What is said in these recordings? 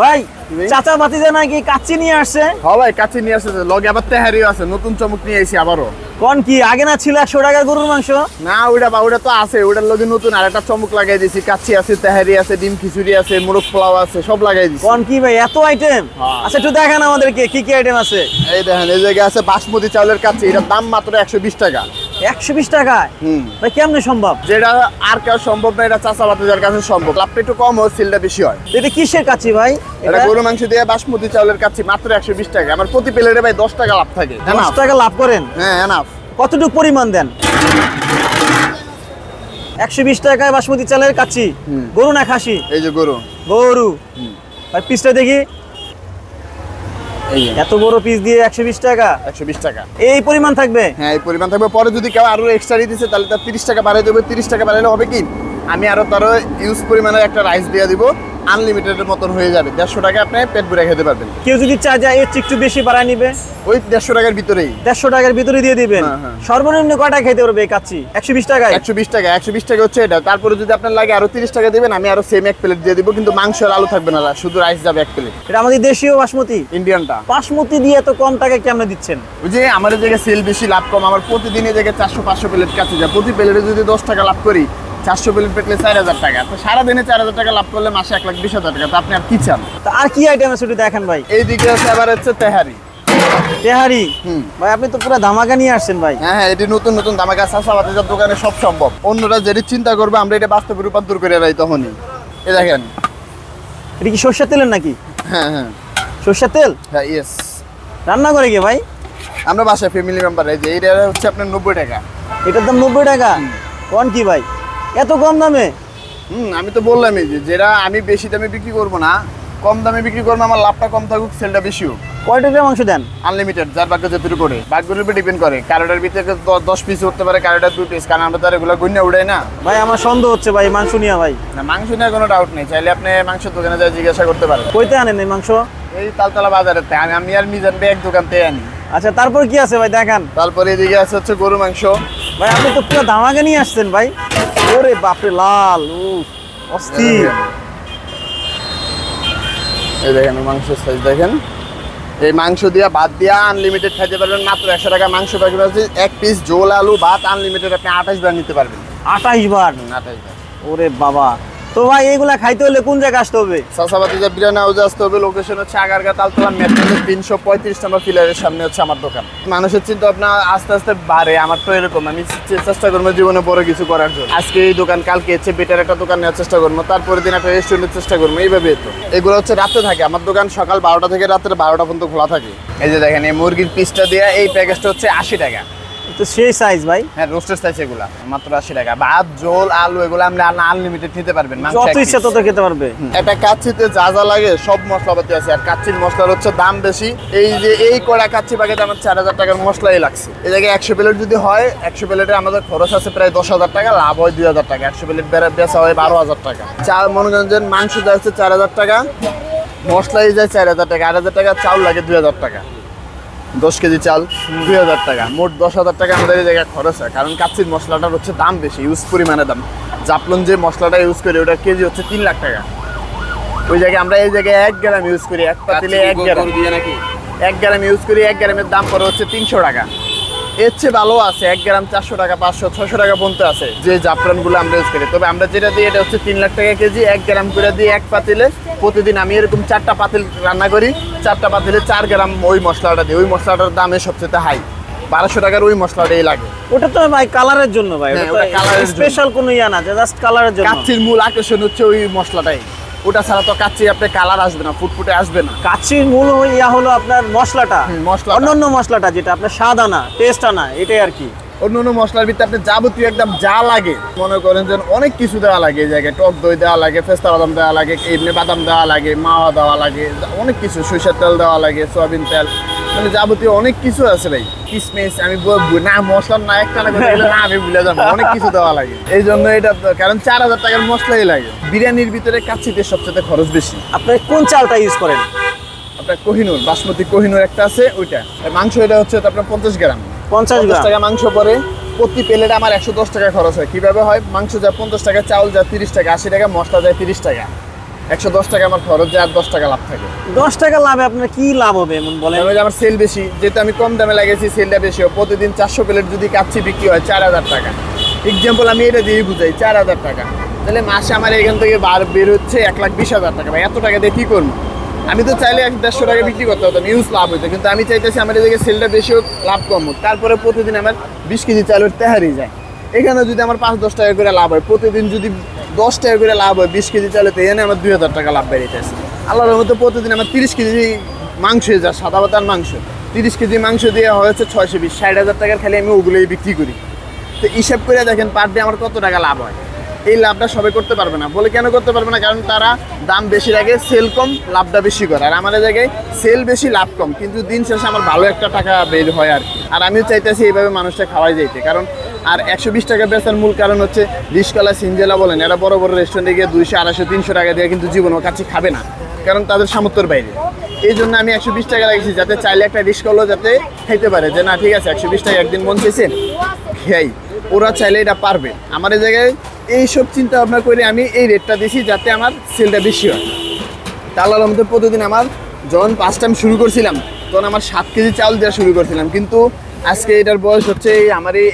ভাই। চাচা বাতিজা নাকি কাচ্চি নিয়ে আসছে? হ্যাঁ ভাই কাছে নিয়ে আসছে লগে আবার তেহারিও আছে নতুন চমক নিয়ে এসেছি আবারও। কোন কি আগে না ছিল একশো টাকার গরুর মাংস? না ওইটা বা ওটা তো আছে ওটার লগে নতুন আর একটা চমক লাগাই দিয়েছি কাচ্চি আছে তেহারি আছে ডিম খিচুড়ি আছে মোরগ পোলাও আছে সব লাগাই দিয়েছি কোন কি ভাই এত আইটেম হ্যাঁ। আচ্ছা একটু দেখান আমাদেরকে কি কি আইটেম আছে? এই দেখেন এই জায়গায় আছে বাসমতি চাউলের কাচ্চি এটার দাম মাত্র একশো বিশ টাকা। একশো বিশ টাকায়? হুম। ভাই কেমনে সম্ভব? যেটা আর কেউ সম্ভব না এটা চাষা বাতিজার কাছে সম্ভব। লাভটা একটু কম হয় সিলটা বেশি হয়। এটা কিসের কাচ্চি ভাই? এটা গরু মাংস দিয়ে বাসমতি চাউলের কাচ্ছি মাত্র একশো বিশ টাকা আমার প্রতি প্লেটে ভাই দশ টাকা লাভ থাকে। দশ? টাকা লাভ করেন? হ্যাঁ এনাফ কতটুকু পরিমাণ দেন? একশো বিশ টাকায় বাসমতি চালের হুম। গরু না খাসি? এই যে গরু। গরু। ভাই পিসটা দেখি। এত বড় পিস দিয়ে একশো বিশ টাকা? একশো বিশ টাকা। এই পরিমাণ থাকবে? হ্যাঁ এই পরিমাণ থাকবে। পরে যদি কেউ আরও এক্সট্রা দিতেছে তাহলে তার তিরিশ টাকা বাড়াই দেবে। তিরিশ টাকা বাড়াইলে হবে কি? আমি আরও তারও ইউজ পরিমাণের একটা রাইস দিয়ে দিব। আনলিমিটেডের মতন হয়ে যাবে। দেড়শো টাকা আপনি পেট ভরে খেতে পারবেন। কেউ যদি চায় যায় এর একটু বেশি বাড়ায় নিবে ওই দেড়শো টাকার ভিতরেই। দেড়শো টাকার ভিতরে দিয়ে দিবেন। হ্যাঁ, হ্যাঁ। সর্বনিম্ন কয়টা খেতে পারবে কাচ্চি? একশো বিশ টাকায়? একশো বিশ টাকা একশো বিশ টাকা হচ্ছে এটা। তারপরে যদি আপনার লাগে আরও তিরিশ টাকা দিবেন আমি আরও সেম এক প্লেট দিয়ে দিব কিন্তু মাংস আর আলু থাকবে না। শুধু রাইস যাবে এক প্লেট এটা আমাদের দেশীয় বাসমতি। ইন্ডিয়ানটা বাসমতি দিয়ে এত কম টাকায় কেমনে দিচ্ছেন? ওই যে আমার জায়গায় সেল বেশি লাভ কম। আমার প্রতিদিনের জায়গায় চারশো পাঁচশো প্লেট কাছে যায়। প্রতি প্লেটে যদি দশ টাকা লাভ করি চারশো প্লেট পেটলে চার হাজার টাকা। তো সারাদিনে চার হাজার টাকা লাভ করলে মাসে এক লাখ বিশ হাজার টাকা। তো আপনি আর কি চান? তা আর কি আইটেম আছে দেখেন ভাই? এইদিকে আছে আবার হচ্ছে তেহারি। তেহারি? হুম। ভাই আপনি তো পুরো ধামাকা নিয়ে আসছেন ভাই। হ্যাঁ হ্যাঁ এটি নতুন নতুন দামাকা চাষাবাদের দোকানে সব সম্ভব। অন্যরা যেটি চিন্তা করবে আমরা এটা বাস্তবে রূপান্তর করে রাই তখনই। এ দেখেন। এটা কি সর্ষের তেলের নাকি? হ্যাঁ হ্যাঁ। সর্ষের তেল? হ্যাঁ ইয়েস রান্না করে কি ভাই? আমরা বাসায় ফ্যামিলি মেম্বার এই যে এইটা হচ্ছে আপনার নব্বই টাকা। এটার দাম নব্বই টাকা? কোন কি ভাই? এত কম দামে? হুম আমি তো বললামই যে যেটা আমি বেশি দামে বিক্রি করব না কম দামে বিক্রি করব আমার লাভটা কম থাকুক সেলটা বেশি হোক। কয় টাকা মাংস দেন? আনলিমিটেড যার ভাগ্য যেতুটু করে। ভাগ্যের উপর ডিপেন্ড করে। কারোটার ভিতরে দশ পিস উঠতে পারে কারোটার দুই পিস কারণ আমরা তো আর এগুলো গুণে উড়াই না। ভাই আমার সন্দেহ হচ্ছে ভাই মাংস নিয়ে ভাই। না মাংস নিয়ে কোনো ডাউট নেই। চাইলে আপনি মাংসের দোকানে যা জিজ্ঞাসা করতে পারেন। কইতে আনেন এই মাংস? এই তালতলা বাজারের থেকে আমি আমি আর মিজান ভাই এক দোকান থেকে আনি। আচ্ছা তারপর কি আছে ভাই দেখান। তারপরে এদিকে আছে হচ্ছে গরু মাংস। ভাই আপনি তো পুরো ধামাকা নিয়ে আসছেন ভাই। ওরে বাপরে লাল ও অস্থির। এই দেখেন এই মাংসের সাইজ দেখেন। এই মাংস দিয়া ভাত দিয়া আনলিমিটেড খাইতে পারবেন মাত্র একশো টাকা। মাংস প্যাকেট আছে এক পিস ঝোল আলু ভাত আনলিমিটেড আপনি আঠাশ বার নিতে পারবেন। আঠাইশ বার? আঠাশ বার। ওরে বাবা। তো ভাই, এইগুলা খাইতে হলে কোন জায়গায় আসতে হবে? সাসাবাতি যে বিরিয়ানি হাউসে আসতে হবে লোকেশন হচ্ছে আগারগা তালতলা মেট্রো তিনশো পঁয়ত্রিশ নম্বর ফিলারের সামনে হচ্ছে আমার দোকান। মানুষের চিন্তা ভাবনা আস্তে আস্তে বাড়ে, আমার তো এরকম, আমি চেষ্টা করব জীবনে বড় কিছু করার জন্য। আজকে এই দোকান, কালকে হচ্ছে বেটার একটা দোকান নেওয়ার চেষ্টা করব তারপরে দিন একটা রেস্টুরেন্টের চেষ্টা করব এইভাবে তো। এগুলো হচ্ছে রাতে থাকে, আমার দোকান সকাল বারোটা থেকে রাত্রে বারোটা পর্যন্ত খোলা থাকে। এই যে দেখেন, এই মুরগির পিসটা দিয়ে, এই প্যাকেজটা হচ্ছে আশি টাকা। তো সেই সাইজ ভাই। হ্যাঁ রোস্টেড সাইজ এগুলা মাত্র আশি টাকা। ভাত ঝোল আলু এগুলো আপনি আনলিমিটেড নিতে পারবেন যত ইচ্ছা তত খেতে পারবে। একটা কাচ্ছিতে যা যা লাগে সব মশলাপাতি আছে। আর কাচ্ছির মশলার হচ্ছে দাম বেশি। এই যে এই কড়া কাচ্ছি প্যাকেট আমার চার হাজার টাকার মশলাই লাগছে। এই জায়গায় একশো প্লেট যদি হয় একশো প্লেটে আমাদের খরচ আছে প্রায় দশ হাজার টাকা লাভ হয় দুই হাজার টাকা। একশো প্লেট বেচা হয় বারো হাজার টাকা। চাল মনে যে মাংস যাচ্ছে চার হাজার টাকা মশলাই যায় চার হাজার টাকা। আট হাজার টাকা চাউল লাগে দুই হাজার টাকা। দশ কেজি চাল দুই হাজার টাকা। মোট দশ হাজার টাকা আমাদের এই জায়গায় খরচ হয়। কারণ কাচ্চির মশলাটার হচ্ছে দাম বেশি ইউজ পরিমাণে দাম। জাপলন যে মশলাটা ইউজ করি ওটার কেজি হচ্ছে তিন লাখ টাকা। ওই জায়গায় আমরা এই জায়গায় এক গ্রাম ইউজ করি এক পাতিলে এক গ্রাম। এক গ্রাম ইউজ করি এক গ্রামের দাম পরে হচ্ছে তিনশো টাকা। এর চেয়ে ভালো আছে এক গ্রাম চারশো টাকা পাঁচশো ছশো টাকা পর্যন্ত আছে যে জাফরানগুলো আমরা ইউজ করি। তবে আমরা যেটা দিই এটা হচ্ছে তিন লাখ টাকা কেজি এক গ্রাম করে দিয়ে এক পাতিলে প্রতিদিন আমি এরকম চারটা পাতিল রান্না করি চারটা পাতিলে চার গ্রাম ওই মশলাটা দিই। ওই মশলাটার দামে সবচেয়ে হাই বারোশো টাকার ওই মশলাটাই লাগে। ওটা তো ভাই কালারের জন্য ভাই হ্যাঁ, এর জন্য। স্পেশাল কোনো ইয়া না জাস্ট কালারের জন্য। কাচ্চির মূল আকর্ষণ হচ্ছে ওই মশলাটাই। ওটা ছাড়া তো কাচ্চি আপনি কালার আসবে না ফুটফুটে আসবে না। কাচির মূল ইয়া হলো আপনার মশলাটা। মশলা অন্যান্য মশলাটা যেটা আপনার স্বাদ আনা টেস্ট আনা এটাই আর কি। অন্য অন্য মশলার ভিতরে আপনি যাবতীয় একদম যা লাগে মনে করেন যে অনেক কিছু দেওয়া লাগে এই জায়গায় টক দই দেওয়া লাগে পেস্তা বাদাম দেওয়া লাগে এমনি বাদাম দেওয়া লাগে মাওয়া দেওয়া লাগে অনেক কিছু সরিষার তেল দেওয়া লাগে সয়াবিন তেল মানে যাবতীয় অনেক কিছু আছে ভাই। কিসমিস আমি না মশলার না একটা না আমি ভুলে যাব অনেক কিছু দেওয়া লাগে। এই জন্য এটা কারণ চার হাজার টাকার মশলাই লাগে। বিরিয়ানির ভিতরে কাচ্ছিতে সবচেয়ে খরচ বেশি। আপনি কোন চালটা ইউজ করেন? আপনার কোহিনুর বাসমতি কোহিনুর একটা আছে ওইটা। মাংস এটা হচ্ছে আপনার পঞ্চাশ গ্রাম। পঞ্চাশ টাকা মাংস পরে প্রতি প্লেটে আমার একশো দশ টাকা খরচ হয়। কীভাবে হয়? মাংস যা পঞ্চাশ টাকা চাউল যা তিরিশ টাকা আশি টাকা মশলা যায় তিরিশ টাকা। একশো দশ টাকা আমার খরচ যায় আর দশ টাকা লাভ থাকে। দশ টাকা লাভে আপনার কি লাভ হবে এমন এবার আমার সেল বেশি। যেহেতু আমি কম দামে লাগিয়েছি সেলটা বেশি হয় প্রতিদিন চারশো প্লেট যদি কাচ্ছি বিক্রি হয় চার হাজার টাকা। এক্সাম্পল আমি এটা দিয়ে বুঝাই চার হাজার টাকা। তাহলে মাসে আমার এখান থেকে বার বের হচ্ছে এক লাখ বিশ হাজার টাকা। ভাই এত টাকা দিয়ে কী করব? আমি তো চাইলে এক দেড়শো টাকা বিক্রি করতে হতাম ইউজ লাভ হতো কিন্তু আমি চাইতেছি আমার এদিকে সেলটা বেশি হোক, লাভ কম হোক। তারপরে প্রতিদিন আমার বিশ কেজি চালের তেহারি যায়। এখানে যদি আমার পাঁচ দশ টাকা করে লাভ হয়, প্রতিদিন যদি দশ টাকা করে লাভ হয় বিশ কেজি চালে তো এনে আমার দুই হাজার টাকা লাভ বেরিয়েছে আল্লাহর মতো প্রতিদিন আমার তিরিশ কেজি মাংস যায়, সাদা পাতার মাংস। তিরিশ কেজি মাংস দিয়ে হয়েছে ছয়শো বিশ, ষাট হাজার টাকার খালি আমি ওগুলোই বিক্রি করি। তো হিসাব করে দেখেন পার ডে আমার কত টাকা লাভ হয়? এই লাভটা সবাই করতে পারবে না। বলে কেন করতে পারবে না? কারণ তারা দাম বেশি রাখে সেল কম, লাভটা বেশি করে। আর আমাদের জায়গায় সেল বেশি, লাভ কম। কিন্তু দিন শেষে আমার ভালো একটা টাকা বের হয় আর আর আমিও চাইতেছি এইভাবে মানুষটা খাওয়াই যাইতে। কারণ আর একশো বিশ টাকা বেচার মূল কারণ হচ্ছে রিসকলা, সিনজেলা বলেন, এরা বড় বড় রেস্টুরেন্টে গিয়ে দুইশো, আড়াইশো, তিনশো টাকা দিয়ে কিন্তু জীবনও কাছে খাবে না। কারণ তাদের সামর্থ্যের বাইরে। এই জন্য আমি একশো বিশ টাকা রাখছি যাতে চাইলে একটা রিস্ক হলো যাতে খাইতে পারে যে, না, ঠিক আছে, একশো বিশ টাকা একদিন মন চেয়েছেন খেয়াই। ওরা চাইলে এটা পারবে। আমার এই জায়গায় এইসব চিন্তা ভাবনা করে আমি এই রেটটা দিছি যাতে আমার সেলটা বেশি হয়। তালার মধ্যে প্রতিদিন আমার যখন পাঁচ টাইম শুরু করছিলাম, তখন আমার সাত কেজি চাল দেওয়া শুরু করছিলাম। কিন্তু আজকে এটার বয়স হচ্ছে এই আমার এই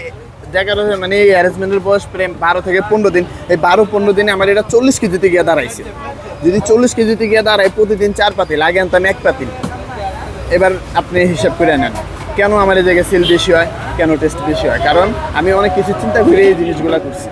জায়গার মানে এই অ্যারেঞ্জমেন্টের বয়স প্রায় বারো থেকে পনেরো দিন। এই বারো পনেরো দিনে আমার এটা চল্লিশ কেজিতে গিয়ে দাঁড়াইছে। যদি চল্লিশ কেজিতে গিয়ে দাঁড়ায়, প্রতিদিন চার পাতিল, আগে আনতাম এক পাতিল। এবার আপনি হিসাব করে নেন, কেন আমার এই জায়গায় সেল বেশি হয়, কেন টেস্ট বেশি হয়? কারণ আমি অনেক কিছু চিন্তা করে এই জিনিসগুলো করছি।